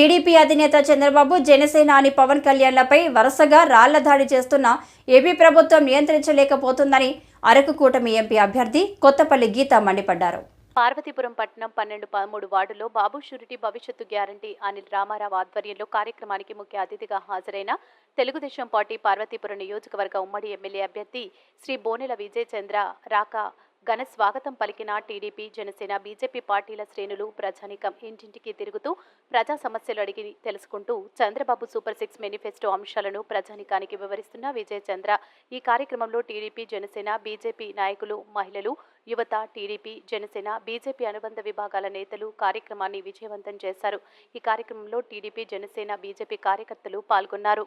TDP అధినేత చంద్రబాబు జనసేనాని పవన్ కళ్యాణ్లపై వరుసగా రాళ్ళ దాడి చేస్తున్న ఏపీ ప్రభుత్వం నియంత్రించలేకపోతుందని అరకు కూటమి ఎంపీ అభ్యర్థి కొత్తపల్లి గీత మండిపడ్డారు. పార్వతీపురం పట్టణం పన్నెండు పదమూడు వార్డులో బాబు షూరిటీ భవిష్యత్తు గ్యారంటీ అనిల్ రామారావు ఆధ్వర్యంలో కార్యక్రమానికి ముఖ్య అతిథిగా హాజరైన తెలుగుదేశం పార్టీ పార్వతీపురం నియోజకవర్గ ఉమ్మడి ఎమ్మెల్యే అభ్యర్థి శ్రీ బోనెల విజయచంద్ర రాక ఘన స్వాగతం పలికిన టీడీపీ జనసేన బీజేపీ పార్టీల శ్రేణులు ప్రజానికం ఇంటింటికి తిరుగుతూ ప్రజా సమస్యలు అడిగి తెలుసుకుంటూ చంద్రబాబు సూపర్ సిక్స్ మేనిఫెస్టో అంశాలను ప్రజానికానికి వివరిస్తున్న విజయ చంద్ర ఈ కార్యక్రమంలో టీడీపీ జనసేన బీజేపీ నాయకులు మహిళలు యువత టీడీపీ జనసేన బీజేపీ అనుబంధ విభాగాల నేతలు కార్యక్రమాన్ని విజయవంతం చేశారు. ఈ కార్యక్రమంలో టీడీపీ జనసేన బీజేపీ కార్యకర్తలు పాల్గొన్నారు.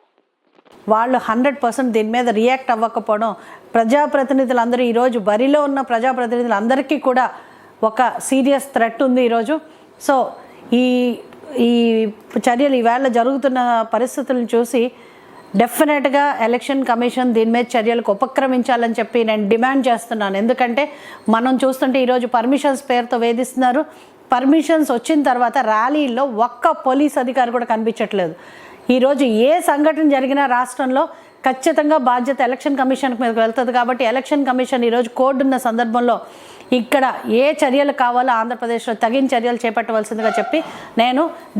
వాళ్ళు హండ్రెడ్ పర్సెంట్ దీని మీద రియాక్ట్ అవ్వకపోవడం ప్రజాప్రతినిధులందరూ ఈరోజు బరిలో ఉన్న ప్రజాప్రతినిధులందరికీ కూడా ఒక సీరియస్ థ్రెట్ ఉంది ఈరోజు. సో ఈ ఈ చర్యలు ఈవేళ జరుగుతున్న పరిస్థితులను చూసి డెఫినెట్గా ఎలక్షన్ కమిషన్ దీని మీద చర్యలకు ఉపక్రమించాలని చెప్పి నేను డిమాండ్ చేస్తున్నాను. ఎందుకంటే మనం చూస్తుంటే ఈరోజు పర్మిషన్స్ పేరుతో వేధిస్తున్నారు. పర్మిషన్స్ వచ్చిన తర్వాత ర్యాలీల్లో ఒక్క పోలీస్ అధికారి కూడా కనిపించట్లేదు. ఈరోజు ఏ సంఘటన జరిగినా రాష్ట్రంలో ఖచ్చితంగా బాధ్యత ఎలక్షన్ కమిషన్ మీదకి వెళ్తుంది కాబట్టి ఎలక్షన్ కమిషన్ ఈరోజు కోడ్ ఉన్న సందర్భంలో ఇక్కడ ఏ చర్యలు కావాలో ఆంధ్రప్రదేశ్లో తగిన చర్యలు చేపట్టవలసిందిగా చెప్పి నేను